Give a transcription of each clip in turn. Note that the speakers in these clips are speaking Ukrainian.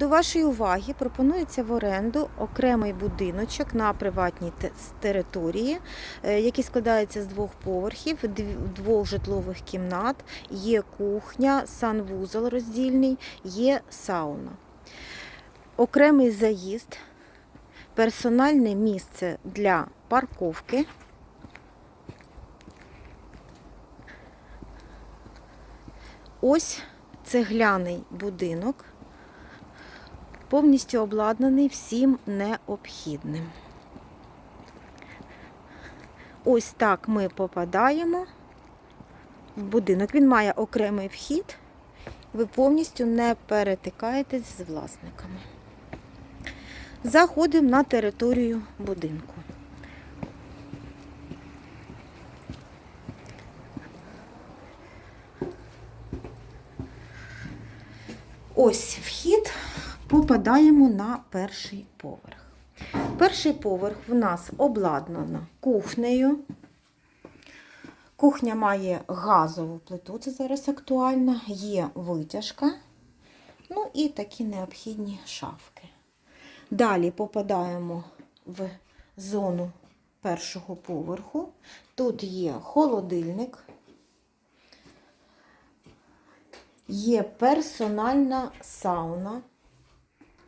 До вашої уваги пропонується в оренду окремий будиночок на приватній території, е, який складається з двох поверхів, двох житлових кімнат, є кухня, санвузол роздільний, є сауна. Окремий заїзд, персональне місце для парковки. Ось цегляний будинок повністю обладнаний всім необхідним. Ось так ми попадаємо в будинок. Він має окремий вхід. Ви повністю не перетикаєтесь з власниками. Заходимо на територію будинку. Ось вхід, попадаємо на перший поверх. Перший поверх в нас обладнано кухнею. Кухня має газову плиту, це зараз актуально, є витяжка, ну і такі необхідні шафки. Далі попадаємо в зону першого поверху. Тут є холодильник, є персональна сауна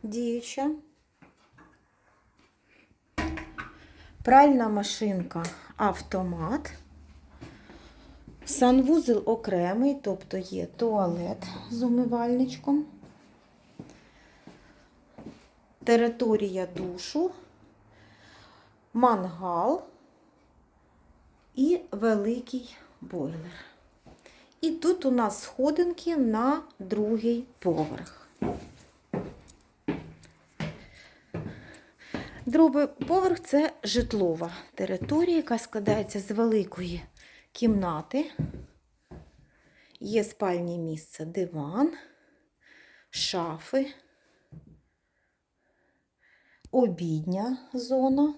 діюча, пральна машинка автомат, санвузел окремий, тобто є туалет з умивальничком, територія душу, мангал. І великий бойлер. І тут у нас сходинки на другий поверх. Другий поверх це житлова територія, яка складається з великої кімнати. Є спальні місце, диван, шафи, обідня зона,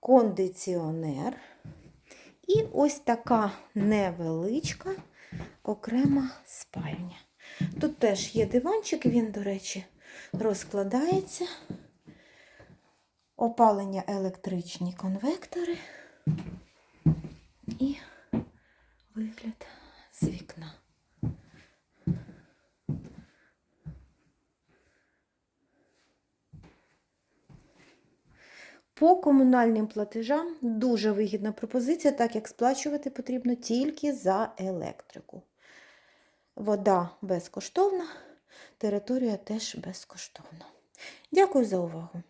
кондиціонер. І ось така невеличка окрема спальня. Тут теж є диванчик, він, до речі, розкладається. Опалення електричні конвектори і вигляд з вікна. По комунальним платежам дуже вигідна пропозиція, так як сплачувати потрібно тільки за електрику. Вода безкоштовна, територія теж безкоштовна. Дякую за увагу!